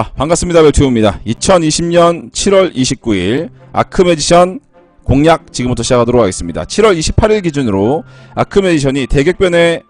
아, 반갑습니다. 벨튜브입니다. 2020년 7월 29일 아크메디션 공략 지금부터 시작하도록 하겠습니다. 7월 28일 기준으로 아크메디션이 대격변에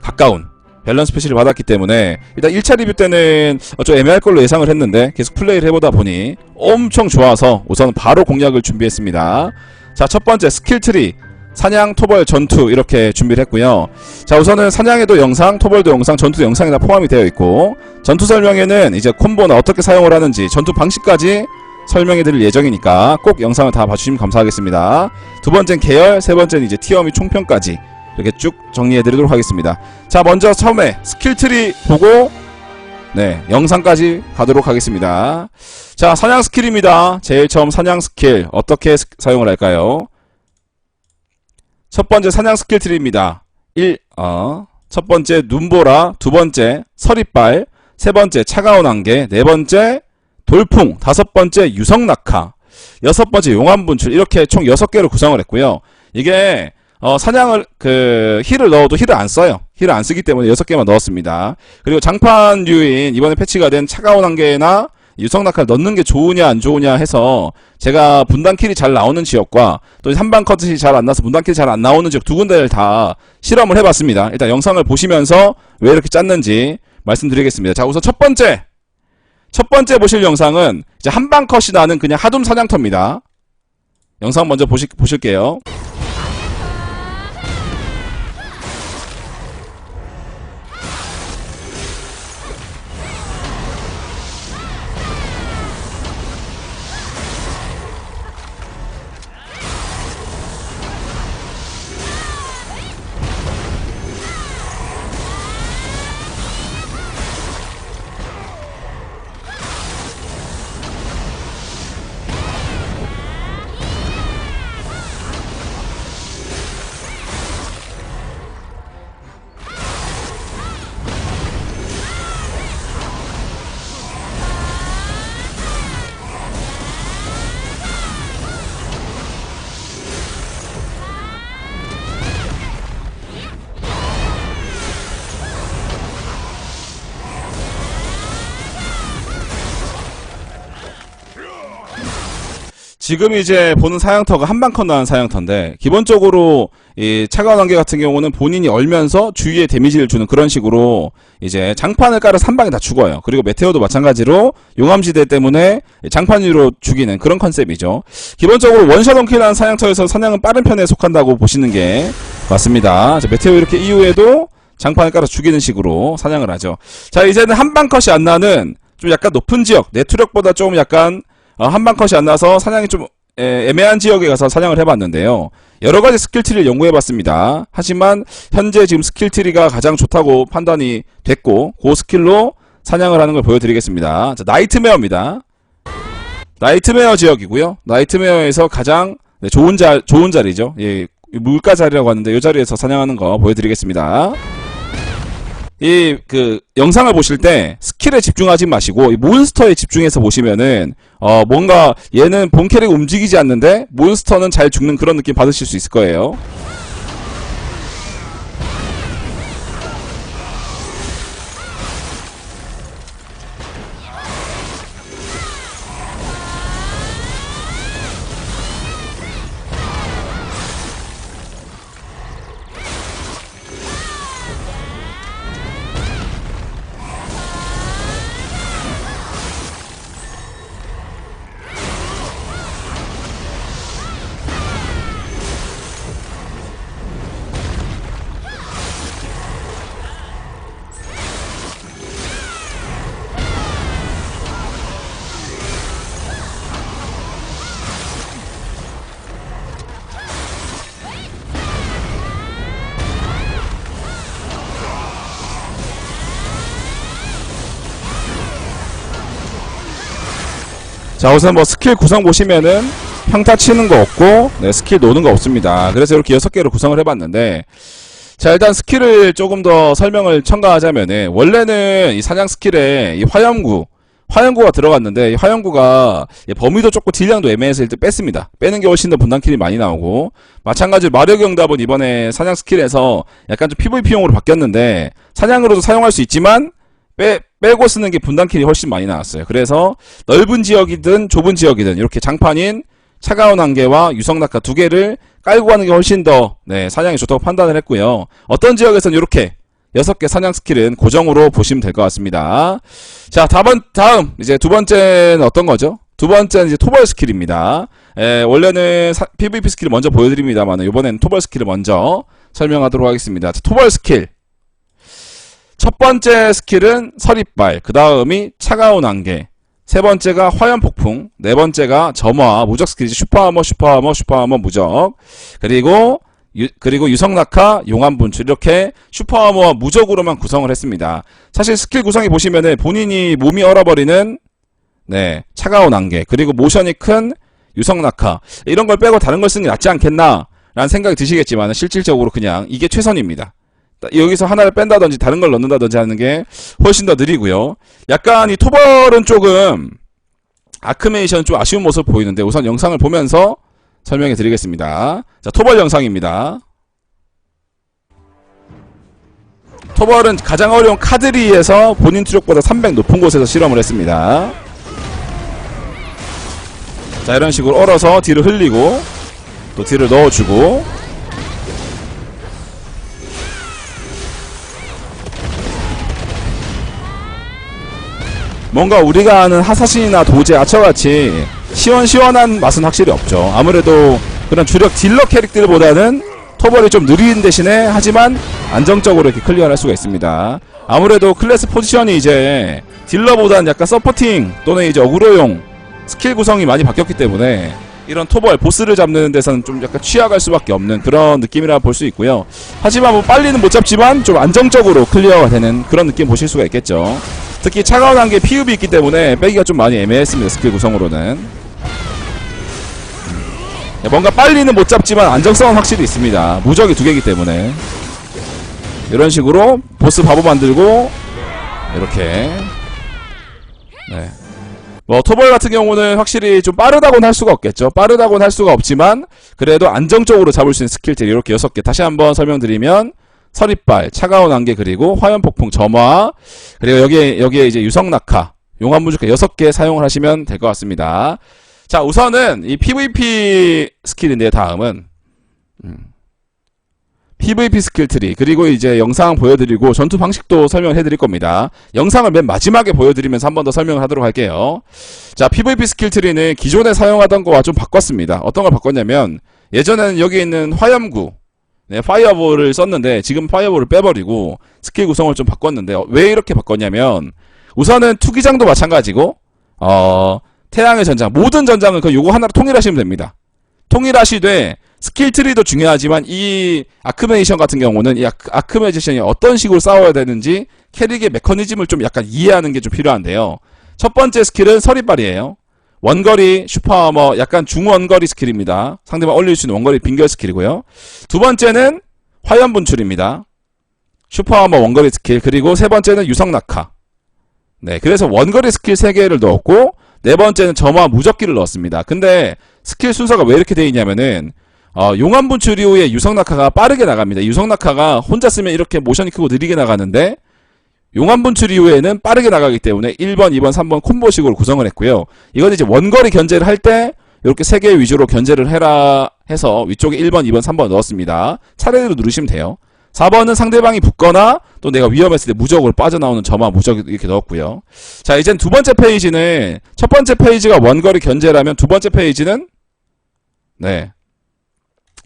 가까운 밸런스 패시를 받았기 때문에 일단 1차 리뷰 때는 어, 좀 애매할 걸로 예상을 했는데 계속 플레이를 해보다 보니 엄청 좋아서 우선 바로 공략을 준비했습니다. 자, 첫 번째 스킬 트리 사냥, 토벌, 전투 이렇게 준비를 했고요. 자 우선은 사냥에도 영상, 토벌도 영상, 전투도 영상이 다 포함이 되어 있고 전투 설명에는 이제 콤보나 어떻게 사용을 하는지 전투 방식까지 설명해 드릴 예정이니까 꼭 영상을 다 봐주시면 감사하겠습니다. 두 번째는 계열, 세 번째는 이제 티어 및 총평까지 이렇게 쭉 정리해 드리도록 하겠습니다. 자 먼저 처음에 스킬트리 보고 네 영상까지 가도록 하겠습니다. 자 사냥 스킬입니다. 제일 처음 사냥 스킬 어떻게 스- 사용을 할까요? 첫 번째 사냥 스킬 트리입니다. 1, 어, 첫 번째 눈보라, 두 번째 서리빨, 세 번째 차가운 안개, 네 번째 돌풍, 다섯 번째 유성낙하, 여섯 번째 용암분출 이렇게 총 여섯 개로 구성을 했고요. 이게 어, 사냥을 그 힐을 넣어도 힐을 안 써요. 힐을 안 쓰기 때문에 여섯 개만 넣었습니다. 그리고 장판 류인 이번에 패치가 된 차가운 안개나 유성낙하를 넣는 게 좋으냐 안 좋으냐 해서 제가 분단 킬이 잘 나오는 지역과 또 한방 컷이 잘 안 나서 분단 킬이 잘 안 나오는 지역 두 군데를 다 실험을 해봤습니다. 일단 영상을 보시면서 왜 이렇게 짰는지 말씀드리겠습니다. 자 우선 첫 번째 첫 번째 보실 영상은 이제 한방 컷이 나는 그냥 하둠 사냥터입니다. 영상 먼저 보시, 보실게요. 지금 이제 보는 사양터가 한방컷 나는 사양터인데 기본적으로 이 차가운 안개 같은 경우는 본인이 얼면서 주위에 데미지를 주는 그런 식으로 이제 장판을 깔아서 한 방에 다 죽어요. 그리고 메테오도 마찬가지로 용암지대 때문에 장판 위로 죽이는 그런 컨셉이죠. 기본적으로 원샷 원킬하는 사냥터에서 사냥은 빠른 편에 속한다고 보시는 게 맞습니다. 자, 메테오 이렇게 이후에도 장판을 깔아 죽이는 식으로 사냥을 하죠. 자 이제는 한방 컷이 안 나는 좀 약간 높은 지역 내투력보다 좀 약간 어, 한방 컷이 안 나서 사냥이 좀 에, 애매한 지역에 가서 사냥을 해봤는데요. 여러 가지 스킬트리를 연구해봤습니다. 하지만 현재 지금 스킬트리가 가장 좋다고 판단이 됐고 그 스킬로 사냥을 하는 걸 보여드리겠습니다. 자, 나이트메어입니다. 나이트메어 지역이고요. 나이트메어에서 가장 네, 좋은 자 좋은 자리죠. 예, 물가 자리라고 하는데 이 자리에서 사냥하는 거 보여드리겠습니다. 이 그 영상을 보실 때 스킬에 집중하지 마시고 이 몬스터에 집중해서 보시면은 어 뭔가 얘는 본 캐릭 움직이지 않는데 몬스터는 잘 죽는 그런 느낌 받으실 수 있을 거예요. 자 우선 뭐 스킬 구성 보시면은 평타 치는 거 없고 네, 스킬 노는 거 없습니다. 그래서 이렇게 여섯 개로 구성을 해봤는데 자 일단 스킬을 조금 더 설명을 첨가하자면은 원래는 이 사냥 스킬에 이 화염구 화염구가 들어갔는데 이 화염구가 이 범위도 좁고 딜량도 애매해서 일단 뺐습니다. 빼는 게 훨씬 더 분단킬이 많이 나오고 마찬가지로 마력영답은 이번에 사냥 스킬에서 약간 좀 PVP용으로 바뀌었는데 사냥으로도 사용할 수 있지만 빼, 빼고 쓰는 게 분단킬이 훨씬 많이 나왔어요. 그래서 넓은 지역이든 좁은 지역이든 이렇게 장판인 차가운 안개와 유성낙하 두 개를 깔고 가는 게 훨씬 더 네, 사냥이 좋다고 판단을 했고요. 어떤 지역에서는 이렇게 여섯 개 사냥 스킬은 고정으로 보시면 될 것 같습니다. 자, 다번, 다음, 이제 두 번째는 어떤 거죠? 두 번째는 이제 토벌 스킬입니다. 에, 원래는 사- PVP 스킬을 먼저 보여드립니다만, 이번에는 토벌 스킬을 먼저 설명하도록 하겠습니다. 자, 토벌 스킬. 첫 번째 스킬은 서리빨, 그 다음이 차가운 안개, 세 번째가 화염 폭풍, 네 번째가 점화, 무적 스킬이지 슈퍼하머, 슈퍼하머, 슈퍼하머, 무적. 그리고 유, 그리고 유성낙하, 용암 분출 이렇게 슈퍼하머와 무적으로만 구성을 했습니다. 사실 스킬 구성이 보시면은 본인이 몸이 얼어버리는 네 차가운 안개 그리고 모션이 큰 유성낙하 이런 걸 빼고 다른 걸 쓰는 게 낫지 않겠나라는 생각이 드시겠지만 실질적으로 그냥 이게 최선입니다. 여기서 하나를 뺀다든지 다른 걸 넣는다든지 하는 게 훨씬 더 느리고요. 약간 이 토벌은 조금 아크메이션 좀 아쉬운 모습 보이는데 우선 영상을 보면서 설명해 드리겠습니다. 자, 토벌 영상입니다. 토벌은 가장 어려운 카드리에서 본인 투력보다 300 높은 곳에서 실험을 했습니다. 자, 이런 식으로 얼어서 뒤를 흘리고 또 뒤를 넣어주고 뭔가 우리가 아는 하사신이나 도제, 아처같이 시원시원한 맛은 확실히 없죠. 아무래도 그런 주력 딜러 캐릭들보다는 토벌이 좀 느린 대신에 하지만 안정적으로 이렇게 클리어할 수가 있습니다. 아무래도 클래스 포지션이 이제 딜러보다는 약간 서포팅 또는 이제 어그로용 스킬 구성이 많이 바뀌었기 때문에 이런 토벌 보스를 잡는 데서는 좀 약간 취약할 수밖에 없는 그런 느낌이라 볼 수 있고요. 하지만 뭐 빨리는 못 잡지만 좀 안정적으로 클리어가 되는 그런 느낌 보실 수가 있겠죠. 특히 차가운 한게 피읍이 있기 때문에 빼기가 좀 많이 애매했습니다. 스킬 구성으로는. 네, 뭔가 빨리는 못 잡지만 안정성은 확실히 있습니다. 무적이 두 개이기 때문에. 이런 식으로 보스 바보 만들고 이렇게 네. 뭐 토벌 같은 경우는 확실히 좀 빠르다고는 할 수가 없겠죠. 빠르다고는 할 수가 없지만 그래도 안정적으로 잡을 수 있는 스킬들이 이렇게 여섯 개. 다시 한번 설명드리면 서리빨, 차가운 안개 그리고 화염폭풍 점화 그리고 여기에 여기에 이제 유성낙하, 용암무주카 여섯 개 사용을 하시면 될 것 같습니다. 자 우선은 이 PVP 스킬인데 다음은 음. PVP 스킬 트리 그리고 이제 영상 보여드리고 전투 방식도 설명해 드릴 겁니다. 영상을 맨 마지막에 보여드리면서 한 번 더 설명을 하도록 할게요. 자 PVP 스킬 트리는 기존에 사용하던 거와 좀 바꿨습니다. 어떤 걸 바꿨냐면 예전에는 여기 있는 화염구 네, 파이어볼을 썼는데 지금 파이어볼을 빼버리고 스킬 구성을 좀 바꿨는데 어, 왜 이렇게 바꿨냐면 우선은 투기장도 마찬가지고 어 태양의 전장 모든 전장은 그 요거 하나로 통일하시면 됩니다. 통일하시되 스킬 트리도 중요하지만 이 아크메이션 같은 경우는 이 아크, 아크메이션이 어떤 식으로 싸워야 되는지 캐릭의 메커니즘을 좀 약간 이해하는 게 좀 필요한데요. 첫 번째 스킬은 서리발이에요. 원거리 슈퍼아머 약간 중원거리 스킬입니다. 상대방 올릴 수 있는 원거리 빙결 스킬이고요. 두 번째는 화염 분출입니다. 슈퍼아머 원거리 스킬 그리고 세 번째는 유성 낙하. 네, 그래서 원거리 스킬 세 개를 넣었고 네 번째는 점화 무적기를 넣었습니다. 근데 스킬 순서가 왜 이렇게 돼 있냐면은 어, 용암 분출 이후에 유성 낙하가 빠르게 나갑니다. 유성 낙하가 혼자 쓰면 이렇게 모션이 크고 느리게 나가는데 용암 분출 이후에는 빠르게 나가기 때문에 1번, 2번, 3번 콤보식으로 구성을 했고요. 이건 이제 원거리 견제를 할 때 이렇게 세 개 위주로 견제를 해라 해서 위쪽에 1번, 2번, 3번 넣었습니다. 차례대로 누르시면 돼요. 4번은 상대방이 붙거나 또 내가 위험했을 때 무적으로 빠져나오는 점화 무적 이렇게 넣었고요. 자, 이젠 두 번째 페이지는 첫 번째 페이지가 원거리 견제라면 두 번째 페이지는 네.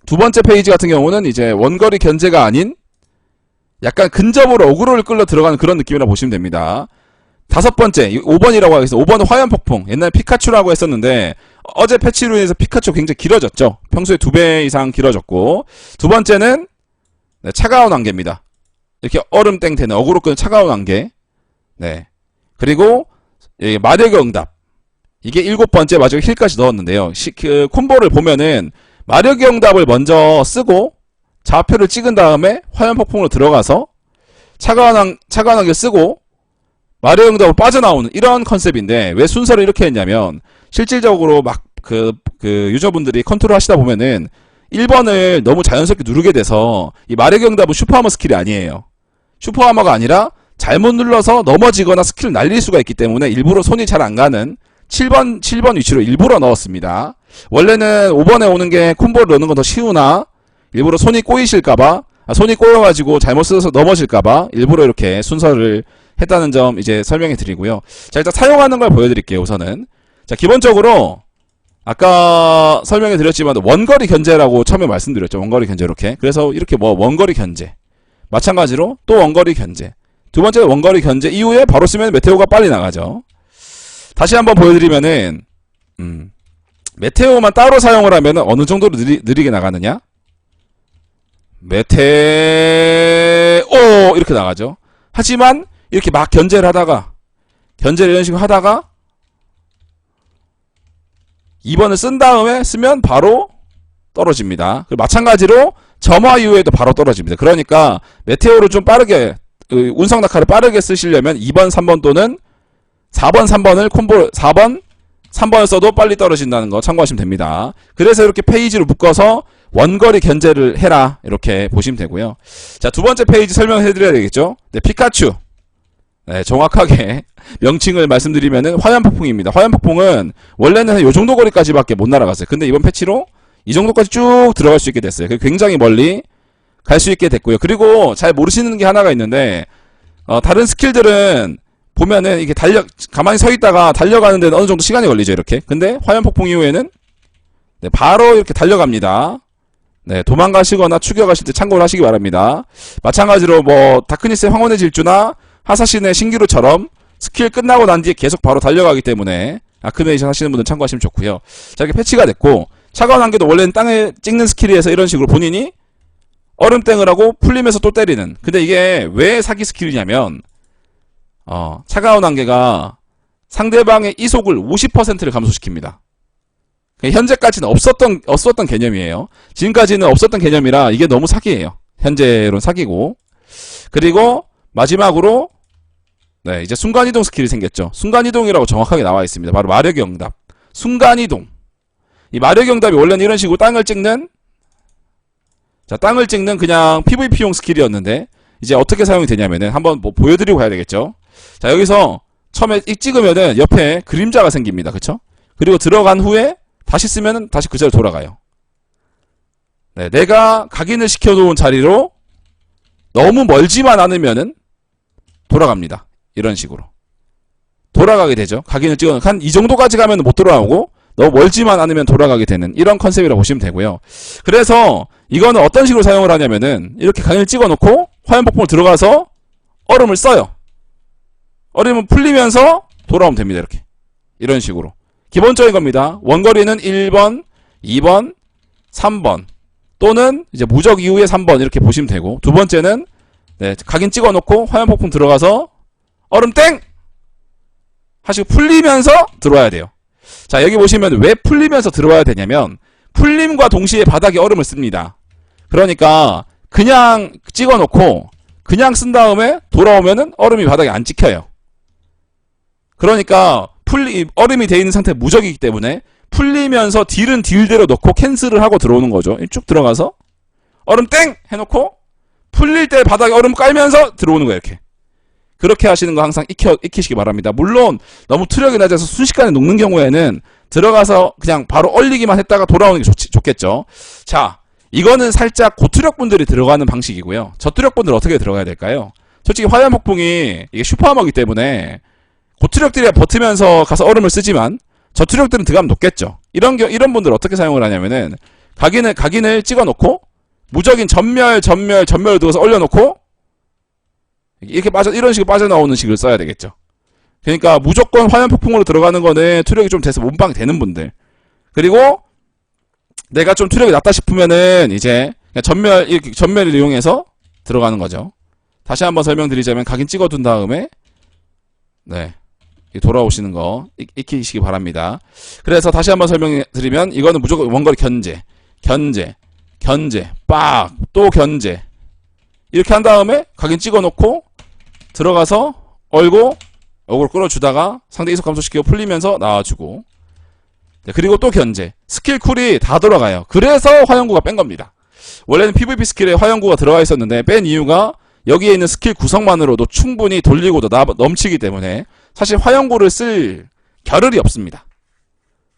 두 번째 페이지 같은 경우는 이제 원거리 견제가 아닌 약간 근접으로 어그로를 끌러 들어가는 그런 느낌이라 보시면 됩니다. 다섯 번째, 5번이라고 하겠습니다. 5번은 화염폭풍. 옛날 피카츄라고 했었는데, 어제 패치로 인해서 피카츄 굉장히 길어졌죠. 평소에 두 배 이상 길어졌고. 두 번째는, 네, 차가운 안개입니다. 이렇게 얼음땡 되는 어그로 끄는 차가운 안개. 네. 그리고, 예, 마력의 응답. 이게 일곱 번째 마지막 힐까지 넣었는데요. 시, 그, 콤보를 보면은, 마력의 응답을 먼저 쓰고, 좌표를 찍은 다음에 화염폭풍으로 들어가서 차가운 한, 차가운 한개 쓰고 마력의 응답으로 빠져나오는 이런 컨셉인데 왜 순서를 이렇게 했냐면 실질적으로 막그 그 유저분들이 컨트롤 하시다 보면은 1번을 너무 자연스럽게 누르게 돼서 이 마력의 응답은 슈퍼하머 스킬이 아니에요. 슈퍼하머가 아니라 잘못 눌러서 넘어지거나 스킬을 날릴 수가 있기 때문에 일부러 손이 잘 안 가는 7번 7번 위치로 일부러 넣었습니다. 원래는 5번에 오는 게 콤보를 넣는 건 더 쉬우나 일부러 손이 꼬이실까봐 아, 손이 꼬여가지고 잘못 써서 넘어질까봐 일부러 이렇게 순서를 했다는 점 이제 설명해 드리고요. 자 일단 사용하는 걸 보여드릴게요. 우선은 자 기본적으로 아까 설명해 드렸지만 원거리 견제라고 처음에 말씀드렸죠. 원거리 견제 이렇게. 그래서 이렇게 뭐 원거리 견제. 마찬가지로 또 원거리 견제. 두 번째 원거리 견제 이후에 바로 쓰면 메테오가 빨리 나가죠. 다시 한번 보여드리면은 음, 메테오만 따로 사용을 하면은 어느 정도로 느리, 느리게 나가느냐? 메테오 이렇게 나가죠. 하지만 이렇게 막 견제를 하다가 견제를 이런 식으로 하다가 2번을 쓴 다음에 쓰면 바로 떨어집니다. 그리고 마찬가지로 점화 이후에도 바로 떨어집니다. 그러니까 메테오를 좀 빠르게 그 운성 낙하를 빠르게 쓰시려면 2번, 3번 또는 4번, 3번을 콤보 4번, 3번을 써도 빨리 떨어진다는 거 참고하시면 됩니다. 그래서 이렇게 페이지로 묶어서 원거리 견제를 해라 이렇게 보시면 되고요. 자, 두 번째 페이지 설명해 드려야 되겠죠? 네, 피카츄. 네, 정확하게 명칭을 말씀드리면은 화염 폭풍입니다. 화염 폭풍은 원래는 요 정도 거리까지밖에 못 날아갔어요. 근데 이번 패치로 이 정도까지 쭉 들어갈 수 있게 됐어요. 굉장히 멀리 갈 수 있게 됐고요. 그리고 잘 모르시는 게 하나가 있는데 어, 다른 스킬들은 보면은 이게 달려 가만히 서 있다가 달려가는 데는 어느 정도 시간이 걸리죠. 이렇게. 근데 화염 폭풍 이후에는 네, 바로 이렇게 달려갑니다. 네, 도망가시거나 추격하실 때 참고를 하시기 바랍니다. 마찬가지로 뭐 다크니스의 황혼의 질주나 하사신의 신기루처럼 스킬 끝나고 난 뒤에 계속 바로 달려가기 때문에 아크메이션 하시는 분들 참고하시면 좋고요. 자, 이렇게 패치가 됐고 차가운 한계도 원래는 땅에 찍는 스킬이어서 이런 식으로 본인이 얼음땡을 하고 풀리면서 또 때리는. 근데 이게 왜 사기 스킬이냐면 어, 차가운 한계가 상대방의 이속을 50%를 감소시킵니다. 그러니까 현재까지는 없었던 없었던 개념이에요. 지금까지는 없었던 개념이라 이게 너무 사기예요. 현재로는 사기고. 그리고 마지막으로 네, 이제 순간이동 스킬이 생겼죠. 순간이동이라고 정확하게 나와 있습니다. 바로 마력의 응답. 순간이동. 이 마력의 응답이 원래는 이런 식으로 땅을 찍는 자, 땅을 찍는 그냥 PVP용 스킬이었는데 이제 어떻게 사용이 되냐면은 한번 뭐 보여드리고 가야 되겠죠. 자, 여기서 처음에 이 찍으면은 옆에 그림자가 생깁니다. 그쵸? 그리고 들어간 후에 다시 쓰면은 다시 그 자리로 돌아가요. 네, 내가 각인을 시켜놓은 자리로 너무 멀지만 않으면은 돌아갑니다. 이런 식으로. 돌아가게 되죠. 각인을 찍어 한이 정도까지 가면 못 돌아오고 너무 멀지만 않으면 돌아가게 되는 이런 컨셉이라고 보시면 되고요. 그래서 이거는 어떤 식으로 사용을 하냐면은 이렇게 각인을 찍어 놓고 화염 폭풍을 들어가서 얼음을 써요. 얼음은 풀리면서 돌아오면 됩니다. 이렇게. 이런 식으로. 기본적인 겁니다. 원거리는 1번, 2번, 3번 또는 이제 무적 이후에 3번 이렇게 보시면 되고 두 번째는 네, 각인 찍어 놓고 화염 폭풍 들어가서 얼음 땡! 하시고 풀리면서 들어와야 돼요. 자, 여기 보시면 왜 풀리면서 들어와야 되냐면 풀림과 동시에 바닥에 얼음을 씁니다. 그러니까 그냥 찍어 놓고 그냥 쓴 다음에 돌아오면은 얼음이 바닥에 안 찍혀요. 그러니까 풀리 얼음이 돼 있는 상태 무적이기 때문에 풀리면서 딜은 딜대로 넣고 캔슬을 하고 들어오는 거죠. 쭉 들어가서 얼음 땡 해놓고 풀릴 때 바닥에 얼음 깔면서 들어오는 거예요. 이렇게. 그렇게 하시는 거 항상 익혀, 익히시기 바랍니다. 물론 너무 투력이 낮아서 순식간에 녹는 경우에는 들어가서 그냥 바로 얼리기만 했다가 돌아오는 게 좋, 좋겠죠. 자, 이거는 살짝 고투력 분들이 들어가는 방식이고요. 저투력 분들 어떻게 들어가야 될까요? 솔직히 화염 폭풍이 이게 슈퍼하머기 때문에 고투력들이 버티면서 가서 얼음을 쓰지만 저투력들은 들어가면 높겠죠. 이런 겨, 이런 분들 어떻게 사용을 하냐면은 각인을 각인을 찍어 놓고 무적인 전멸 전멸 전멸을 두어서 올려 놓고 이렇게 빠져 이런 식으로 빠져나오는 식을 써야 되겠죠. 그러니까 무조건 화염 폭풍으로 들어가는 거는 투력이 좀 돼서 몸빵이 되는 분들. 그리고 내가 좀 투력이 낮다 싶으면은 이제 전멸 이렇게 전멸을 이용해서 들어가는 거죠. 다시 한번 설명드리자면 각인 찍어둔 다음에 네 돌아오시는 거 익- 익히시기 바랍니다. 그래서 다시 한번 설명드리면 이거는 무조건 원거리 견제, 견제, 견제, 빡, 또 견제. 이렇게 한 다음에 각인 찍어놓고 들어가서 얼고 어그로 끌어주다가 상대 이속 감소시키고 풀리면서 나와주고. 네, 그리고 또 견제. 스킬 쿨이 다 돌아가요. 그래서 화영구가 뺀 겁니다. 원래는 PVP 스킬에 화영구가 들어가 있었는데 뺀 이유가 여기에 있는 스킬 구성만으로도 충분히 돌리고도 나- 넘치기 때문에 사실 화염고를 쓸 겨를이 없습니다.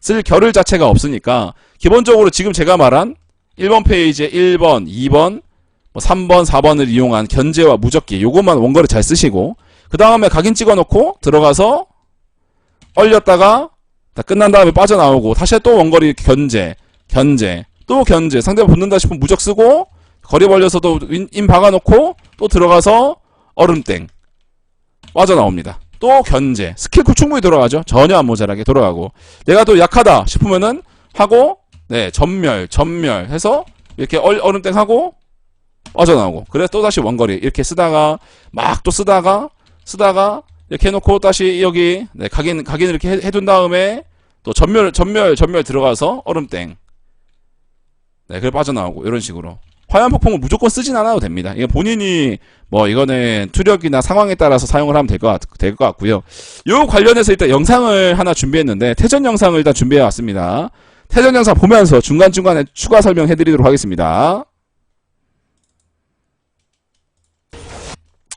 쓸 겨를 자체가 없으니까 기본적으로 지금 제가 말한 1번 페이지에 1번, 2번, 뭐 3번, 4번을 이용한 견제와 무적기 요것만 원거리 잘 쓰시고 그 다음에 각인 찍어놓고 들어가서 얼렸다가 다 끝난 다음에 빠져나오고 다시 또 원거리 견제, 견제, 또 견제 상대방 붙는다 싶으면 무적 쓰고 거리 벌려서도 인, 인 박아놓고 또 들어가서 얼음땡 빠져나옵니다. 또 견제 스킬 쿨 충분히 돌아가죠. 전혀 안 모자라게 돌아가고. 내가 또 약하다 싶으면은 하고 네 전멸 전멸 해서 이렇게 얼, 얼음땡 하고 빠져나오고. 그래서 또 다시 원거리 이렇게 쓰다가 막 또 쓰다가 쓰다가 이렇게 해놓고 다시 여기 네, 각인 각인 이렇게 해, 해둔 다음에 또 전멸 전멸 전멸 들어가서 얼음땡. 네 그래 빠져나오고 이런 식으로 화염 폭풍을 무조건 쓰진 않아도 됩니다. 이게 본인이 뭐 이거는 투력이나 상황에 따라서 사용을 하면 될것 같, 될것 같고요. 요 관련해서 일단 영상을 하나 준비했는데 태전 영상을 일단 준비해 왔습니다. 태전 영상 보면서 중간중간에 추가 설명해 드리도록 하겠습니다.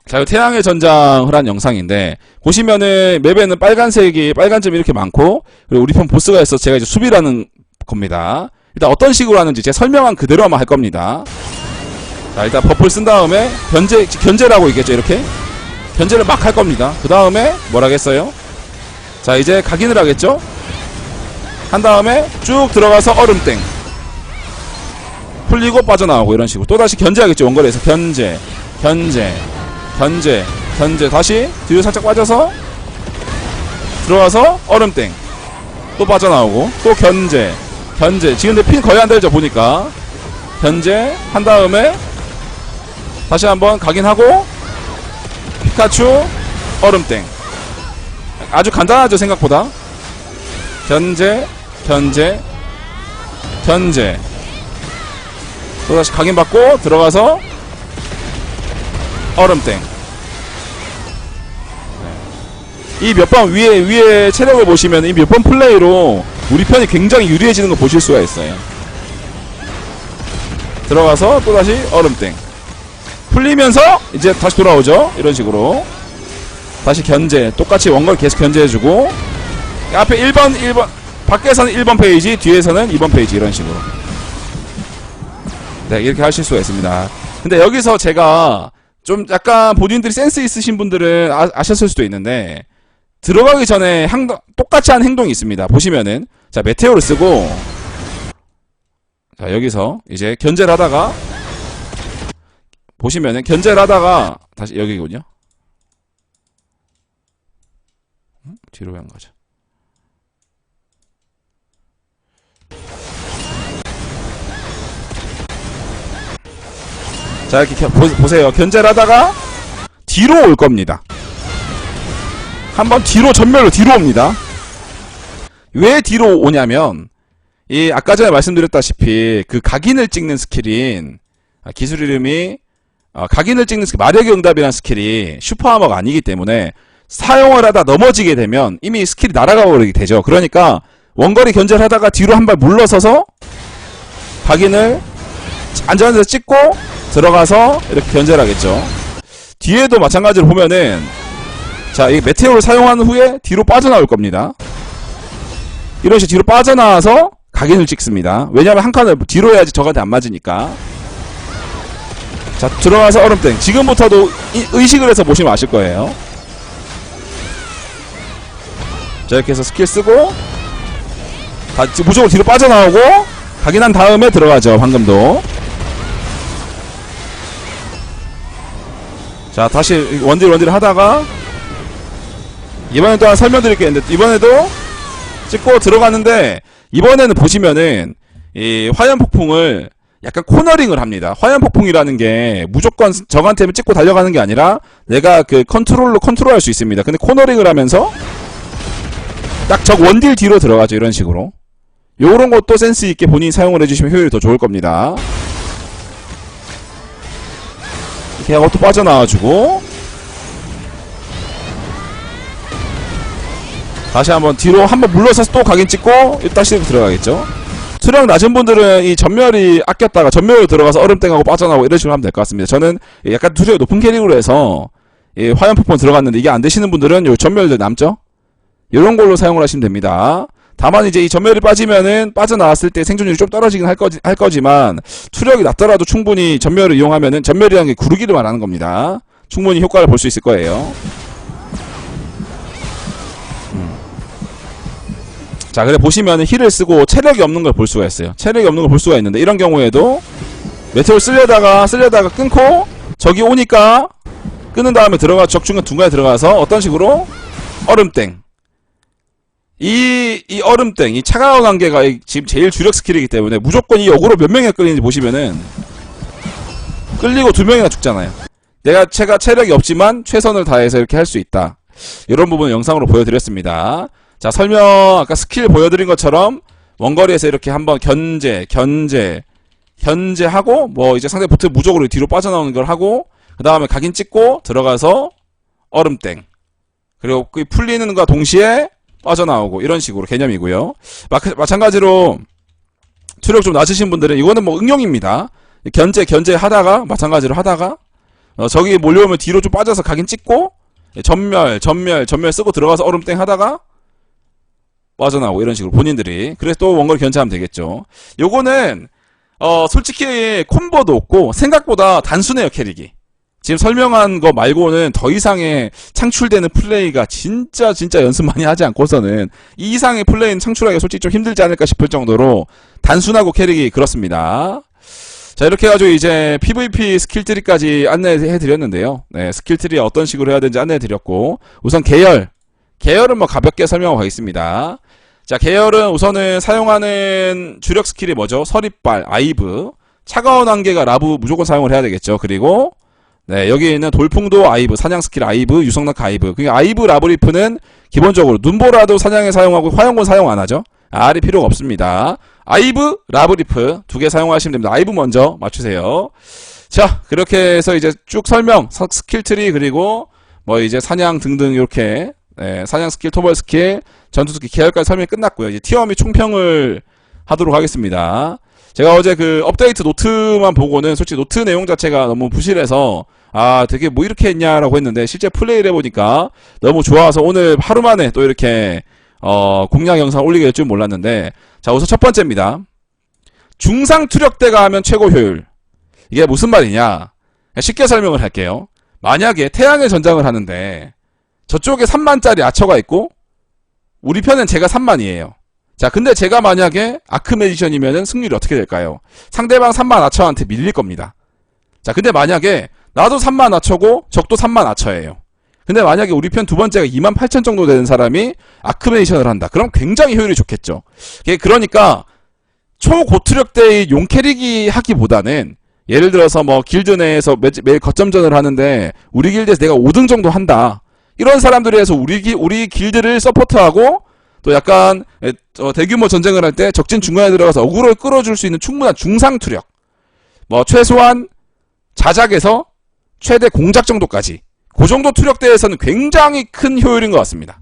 자, 이 태양의 전장을 한 영상인데 보시면은 맵에는 빨간색이 빨간 점이 이렇게 많고 그리고 우리 편 보스가 있어서 제가 이제 수비라는 겁니다. 일단 어떤 식으로 하는지 제가 설명한 그대로 아마 할 겁니다. 자, 일단 버프를 쓴 다음에 견제 견제라고 있겠죠, 이렇게. 견제를 막 할 겁니다. 그 다음에 뭘 하겠어요? 자, 이제 각인을 하겠죠? 한 다음에 쭉 들어가서 얼음땡. 풀리고 빠져나오고 이런 식으로. 또다시 견제하겠죠, 원거리에서. 견제, 견제, 견제, 견제. 다시 뒤로 살짝 빠져서 들어가서 얼음땡. 또 빠져나오고. 또 견제, 견제. 지금 내핀 거의 안 달죠, 보니까. 견제 한 다음에 다시 한번 각인하고 피카츄 얼음땡 아주 간단하죠 생각보다 견제 견제 견제 또다시 각인받고 들어가서 얼음땡 네. 이몇 번 위에 위에 체력을 보시면 이 몇 번 플레이로 우리 편이 굉장히 유리해지는 거 보실 수가 있어요. 들어가서 또다시 얼음땡. 풀리면서 이제 다시 돌아오죠. 이런 식으로. 다시 견제 똑같이 원걸 계속 견제해주고. 앞에 1번 1번 밖에서는 1번 페이지 뒤에서는 2번 페이지 이런 식으로. 네 이렇게 하실 수가 있습니다. 근데 여기서 제가 좀 약간 본인들이 센스 있으신 분들은 아, 아셨을 수도 있는데 들어가기 전에 행동, 똑같이 한 행동이 있습니다 보시면은 자 메테오를 쓰고 자 여기서 이제 견제를 하다가 보시면은 견제를 하다가 다시 여기군요. 음? 뒤로 간 거죠. 자 이렇게 겨- 보, 보세요. 견제를 하다가 뒤로 올 겁니다. 한번 뒤로 전멸로 뒤로 옵니다. 왜 뒤로 오냐면 이 아까 전에 말씀드렸다시피 그 각인을 찍는 스킬인 아, 기술 이름이 어, 각인을 찍는 스킬 마력의 응답이라는 스킬이 슈퍼하머가 아니기 때문에 사용을 하다 넘어지게 되면 이미 스킬이 날아가 버리게 되죠. 그러니까 원거리 견제를 하다가 뒤로 한 발 물러서서 각인을 안전한 데서 찍고 들어가서 이렇게 견제를 하겠죠. 뒤에도 마찬가지로 보면은 자, 이 메테오를 사용한 후에 뒤로 빠져나올 겁니다. 이런 식으로 뒤로 빠져나와서 각인을 찍습니다. 왜냐하면 한 칸을 뒤로 해야지 저한테 안 맞으니까. 자 들어가서 얼음땡 지금부터도 이- 의식을 해서 보시면 아실 거예요 자 이렇게 해서 스킬 쓰고 다 지- 무조건 뒤로 빠져나오고 각인한 다음에 들어가죠 방금도 자 다시 원딜 원딜 하다가 이번에 또 하나 설명드릴 게 있는데 이번에도 찍고 들어가는데 이번에는 보시면은 이 화염 폭풍을 약간 코너링을 합니다. 화염 폭풍이라는 게 무조건 적한테만 찍고 달려가는 게 아니라 내가 그 컨트롤로 컨트롤할 수 있습니다. 근데 코너링을 하면서 딱 적 원딜 뒤로 들어가죠. 이런 식으로. 요런 것도 센스 있게 본인이 사용을 해주시면 효율이 더 좋을 겁니다. 이렇게 하고 또 빠져나와주고 다시 한번 뒤로 한번 물러서서 또 각인 찍고 다시 들어가겠죠. 투력 낮은 분들은 이 전멸이 아꼈다가 전멸로 들어가서 얼음땡하고 빠져나오고 이런 식으로 하면 될 것 같습니다. 저는 약간 투력이 높은 캐릭으로 해서 이 화염 폭풍 들어갔는데 이게 안 되시는 분들은 요 전멸들 남죠? 이런 걸로 사용을 하시면 됩니다. 다만 이제 이 전멸이 빠지면은 빠져나왔을 때 생존율이 좀 떨어지긴 할, 거지, 할 거지만 투력이 낮더라도 충분히 전멸을 이용하면은 전멸이라는 게 구르기를 말하는 겁니다. 충분히 효과를 볼 수 있을 거예요. 자, 그래 보시면은 힐을 쓰고 체력이 없는 걸 볼 수가 있어요. 체력이 없는 걸 볼 수가 있는데 이런 경우에도 메테오 쓰려다가 쓰려다가 끊고 적이 오니까 끊은 다음에 들어가 적중간 중간에 들어가서 어떤 식으로 얼음땡 이, 이 얼음땡, 이 차가운 관계가 이- 지금 제일 주력 스킬이기 때문에 무조건 이 역으로 몇 명이 끌리는지 보시면은 끌리고 두 명이나 죽잖아요. 내가 제가 체력이 없지만 최선을 다해서 이렇게 할 수 있다. 이런 부분 영상으로 보여드렸습니다. 자, 설명, 아까 스킬 보여드린 것처럼 원거리에서 이렇게 한번 견제, 견제, 견제하고 뭐 이제 상대 보트 무적으로 뒤로 빠져나오는 걸 하고 그 다음에 각인 찍고 들어가서 얼음땡 그리고 그 풀리는 것과 동시에 빠져나오고 이런 식으로 개념이고요. 마, 마찬가지로 투력 좀 낮으신 분들은 이거는 뭐 응용입니다. 견제 견제 하다가 마찬가지로 하다가 어, 저기 몰려오면 뒤로 좀 빠져서 각인 찍고 예, 전멸 전멸 전멸 쓰고 들어가서 얼음땡 하다가 빠져나오고 이런 식으로 본인들이 그래서 또 원거리 견제하면 되겠죠. 요거는 어 솔직히 콤보도 없고 생각보다 단순해요 캐릭이. 지금 설명한 거 말고는 더 이상의 창출되는 플레이가 진짜 진짜 연습 많이 하지 않고서는 이 이상의 플레이는 창출하기가 솔직히 좀 힘들지 않을까 싶을 정도로 단순하고 캐릭이 그렇습니다. 자 이렇게 해가지고 이제 PVP 스킬트리까지 안내해 드렸는데요. 네, 스킬트리 어떤 식으로 해야 되는지 안내해 드렸고 우선 계열 계열은 뭐 가볍게 설명하고 가겠습니다. 자 계열은 우선은 사용하는 주력 스킬이 뭐죠? 서리빨, 아이브, 차가운 안개가 라브 무조건 사용을 해야 되겠죠. 그리고 네, 여기 있는 돌풍도 아이브, 사냥 스킬 아이브, 유성낙 아이브. 그러니까 아이브 라브리프는 기본적으로 눈보라도 사냥에 사용하고 화염군 사용 안 하죠. R이 필요가 없습니다. 아이브, 라브리프 두 개 사용하시면 됩니다. 아이브 먼저 맞추세요. 자, 그렇게 해서 이제 쭉 설명, 서- 스킬 트리 그리고 뭐 이제 사냥 등등 이렇게 네, 사냥 스킬, 토벌 스킬, 전투 스킬 계열까지 설명이 끝났고요. 이제 티어 및 총평을 하도록 하겠습니다. 제가 어제 그 업데이트 노트만 보고는 솔직히 노트 내용 자체가 너무 부실해서 아 되게 뭐 이렇게 했냐라고 했는데 실제 플레이를 해보니까 너무 좋아서 오늘 하루 만에 또 이렇게 어 공략 영상 올리게 될 줄 몰랐는데 자 우선 첫 번째입니다 중상 투력대가 하면 최고 효율 이게 무슨 말이냐 쉽게 설명을 할게요 만약에 태양의 전장을 하는데 저쪽에 3만짜리 아처가 있고 우리 편은 제가 3만이에요 자, 근데 제가 만약에 아크메디션이면은 승률이 어떻게 될까요? 상대방 3만 아처한테 밀릴 겁니다. 자, 근데 만약에 나도 3만 아처고 적도 3만 아처예요. 근데 만약에 우리 편 두 번째가 2만 8천 정도 되는 사람이 아크메디션을 한다. 그럼 굉장히 효율이 좋겠죠. 이게 그러니까 초고투력대의 용 캐릭이 하기보다는 예를 들어서 뭐 길드 내에서 매, 매일 거점전을 하는데 우리 길드에서 내가 5등 정도 한다. 이런 사람들이 해서 우리 기, 우리 길드를 서포트하고 또 약간 에, 어, 대규모 전쟁을 할 때 적진 중간에 들어가서 어그로를 끌어줄 수 있는 충분한 중상 투력. 뭐 최소한 자작에서 최대 공작 정도까지. 그 정도 투력대에서는 굉장히 큰 효율인 것 같습니다.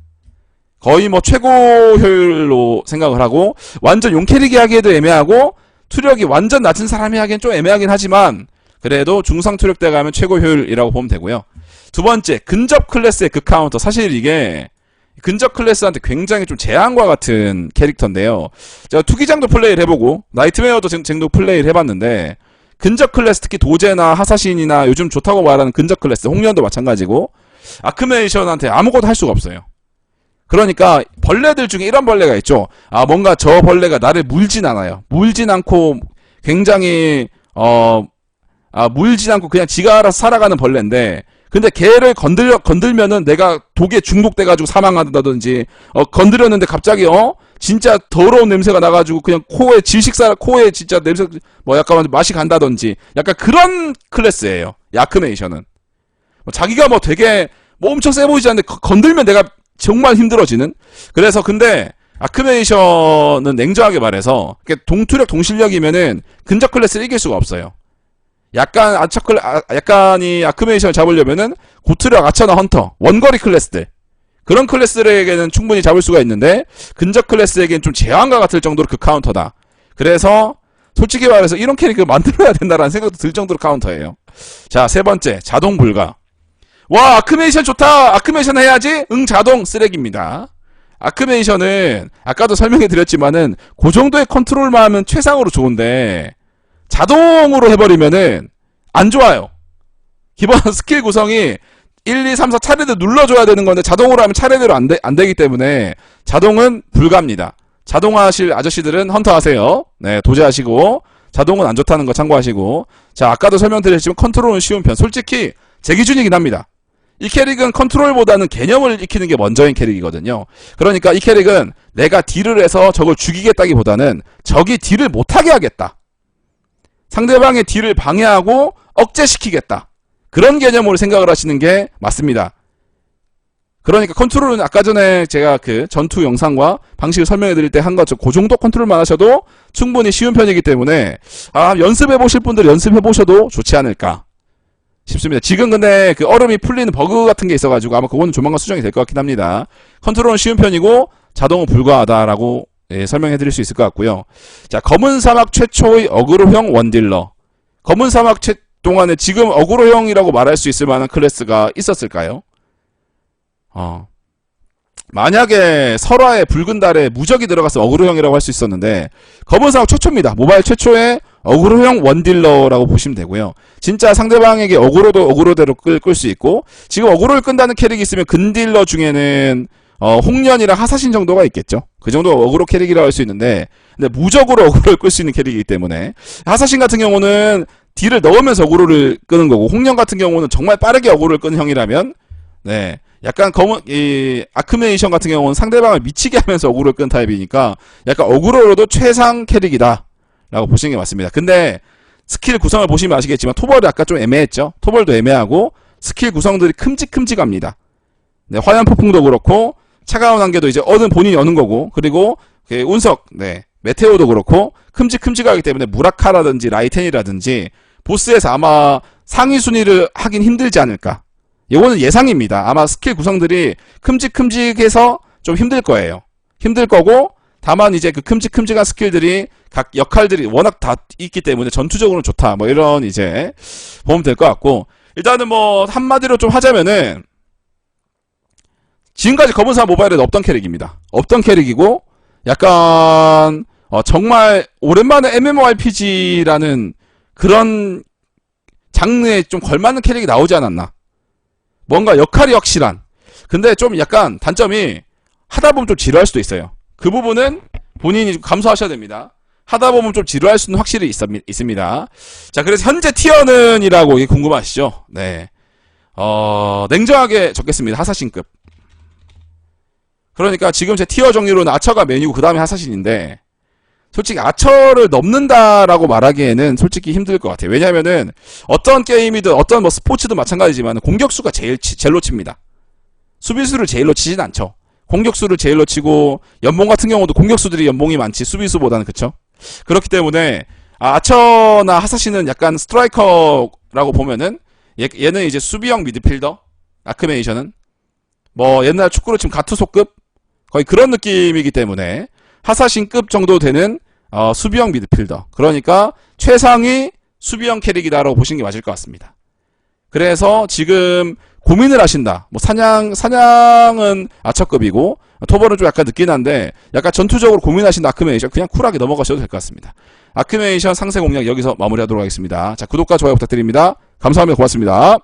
거의 뭐 최고 효율로 생각을 하고 완전 용 캐릭이 하기에도 애매하고 투력이 완전 낮은 사람이 하기엔 좀 애매하긴 하지만 그래도 중상 투력대 가면 최고 효율이라고 보면 되고요. 두 번째 근접 클래스의 그 카운터 사실 이게 근접 클래스한테 굉장히 좀 재앙과 같은 캐릭터인데요. 제가 투기장도 플레이를 해보고 나이트메어도 정- 정도 플레이를 해봤는데 근접 클래스 특히 도제나 하사신이나 요즘 좋다고 말하는 근접 클래스 홍련도 마찬가지고 아크메이션한테 아무것도 할 수가 없어요. 그러니까 벌레들 중에 이런 벌레가 있죠. 아 뭔가 저 벌레가 나를 물진 않아요. 물진 않고 굉장히 어 아, 물진 않고 그냥 지가 알아서 살아가는 벌레인데 근데 걔를 건들 건들면은 내가 독에 중독돼 가지고 사망한다든지 어 건드렸는데 갑자기 어? 진짜 더러운 냄새가 나가지고 그냥 코에 질식사 코에 진짜 냄새 뭐 약간 맛이 간다든지 약간 그런 클래스예요 야크메이션은. 뭐 자기가 뭐 되게 뭐 엄청 세 보이지 않는데 거- 건들면 내가 정말 힘들어지는? 그래서 근데 아크메이션은 냉정하게 말해서 동투력 동실력이면은 근접 클래스를 이길 수가 없어요 약간 아처클 아, 약간 이 아크메이션을 잡으려면은 고트력 아처나 헌터 원거리 클래스들 그런 클래스에게는 충분히 잡을 수가 있는데 근접 클래스에게는 좀 제한과 같을 정도로 그 카운터다. 그래서 솔직히 말해서 이런 캐릭을 만들어야 된다라는 생각도 들 정도로 카운터예요. 자, 세 번째, 자동 불가. 와, 아크메이션 좋다! 아크메이션 해야지! 응, 자동 쓰레기입니다. 아크메이션은, 아까도 설명해 드렸지만은, 그 정도의 컨트롤만 하면 최상으로 좋은데, 자동으로 해버리면은, 안 좋아요. 기본 스킬 구성이 1, 2, 3, 4 차례대로 눌러줘야 되는 건데, 자동으로 하면 차례대로 안, 되, 안 되기 때문에, 자동은 불가입니다. 자동화하실 아저씨들은 헌터 하세요. 네, 도제하시고, 자동은 안 좋다는 거 참고하시고, 자, 아까도 설명드렸지만 컨트롤은 쉬운 편. 솔직히, 제 기준이긴 합니다. 이 캐릭은 컨트롤보다는 개념을 익히는 게 먼저인 캐릭이거든요. 그러니까 이 캐릭은 내가 딜을 해서 적을 죽이겠다기보다는 적이 딜을 못하게 하겠다. 상대방의 딜을 방해하고 억제시키겠다. 그런 개념으로 생각을 하시는 게 맞습니다. 그러니까 컨트롤은 아까 전에 제가 그 전투 영상과 방식을 설명해 드릴 때 한 것처럼 그 정도 컨트롤만 하셔도 충분히 쉬운 편이기 때문에 아 연습해 보실 분들 연습해 보셔도 좋지 않을까 싶습니다. 지금 근데 그 얼음이 풀리는 버그 같은 게 있어가지고 아마 그거는 조만간 수정이 될 것 같긴 합니다. 컨트롤은 쉬운 편이고 자동은 불가하다라고 예, 설명해 드릴 수 있을 것 같고요. 자 검은 사막 최초의 어그로형 원딜러 검은 사막 최 동안에 지금 어그로형이라고 말할 수 있을 만한 클래스가 있었을까요? 어. 만약에 설화에 붉은 달에 무적이 들어가서 어그로형이라고 할 수 있었는데 검은 사막 최초입니다. 모바일 최초의 어그로형 원딜러라고 보시면 되고요. 진짜 상대방에게 어그로도 어그로대로 끌 수 있고 지금 어그로를 끈다는 캐릭이 있으면 근딜러 중에는 어, 홍련이랑 하사신 정도가 있겠죠. 그 정도 어그로 캐릭이라고 할 수 있는데 근데 무적으로 어그로를 끌 수 있는 캐릭이기 때문에 하사신 같은 경우는 딜을 넣으면서 어그로를 끄는 거고 홍련 같은 경우는 정말 빠르게 어그로를 끄는 형이라면 네 약간 검은 이 아크메이션 같은 경우는 상대방을 미치게 하면서 어그로를 끈 타입이니까 약간 어그로로도 최상 캐릭이다 라고 보시는 게 맞습니다. 근데 스킬 구성을 보시면 아시겠지만 토벌이 아까 좀 애매했죠. 토벌도 애매하고 스킬 구성들이 큼직큼직합니다. 네, 화염 폭풍도 그렇고 차가운 안개도 이제 얻은 본인이 얻는 거고 그리고 그 운석 네 메테오도 그렇고 큼직큼직하기 때문에 무라카라든지 라이텐이라든지 보스에서 아마 상위 순위를 하긴 힘들지 않을까. 이거는 예상입니다. 아마 스킬 구성들이 큼직큼직해서 좀 힘들 거예요. 힘들 거고 다만 이제 그 큼직큼직한 스킬들이 각 역할들이 워낙 다 있기 때문에 전투적으로는 좋다. 뭐 이런 이제 보면 될 것 같고 일단은 뭐 한마디로 좀 하자면은 지금까지 검은사 모바일에는 없던 캐릭입니다. 없던 캐릭이고 약간 어, 정말 오랜만에 MMORPG라는 그런 장르에 좀 걸맞는 캐릭이 나오지 않았나. 뭔가 역할이 확실한. 근데 좀 약간 단점이 하다 보면 좀 지루할 수도 있어요. 그 부분은 본인이 좀 감수하셔야 됩니다. 하다 보면 좀 지루할 수는 확실히 있, 있습니다. 자, 그래서 현재 티어는 이라고 이게 궁금하시죠? 네. 어, 냉정하게 적겠습니다. 하사신급. 그러니까 지금 제 티어 정리로는 아처가 메뉴고 그 다음에 하사신인데, 솔직히 아처를 넘는다라고 말하기에는 솔직히 힘들 것 같아요. 왜냐면은 어떤 게임이든 어떤 뭐 스포츠든 마찬가지지만 공격수가 제일 치, 제일 놓칩니다. 수비수를 제일 놓치진 않죠. 공격수를 제일 놓치고 연봉 같은 경우도 공격수들이 연봉이 많지 수비수보다는 그쵸? 그렇기 때문에 아, 아처나 하사시는 약간 스트라이커라고 보면은 얘, 얘는 이제 수비형 미드필더 아크메이션은 뭐 옛날 축구로 치면 가투소급 거의 그런 느낌이기 때문에 하사신급 정도 되는 어, 수비형 미드필더 그러니까 최상위 수비형 캐릭이다라고 보시는 게 맞을 것 같습니다. 그래서 지금 고민을 하신다. 뭐 사냥 사냥은 아처급이고 토벌은 좀 약간 늦긴 한데 약간 전투적으로 고민하신 아크메이션 그냥 쿨하게 넘어가셔도 될 것 같습니다. 아크메이션 상세 공략 여기서 마무리하도록 하겠습니다. 자 구독과 좋아요 부탁드립니다. 감사합니다. 고맙습니다.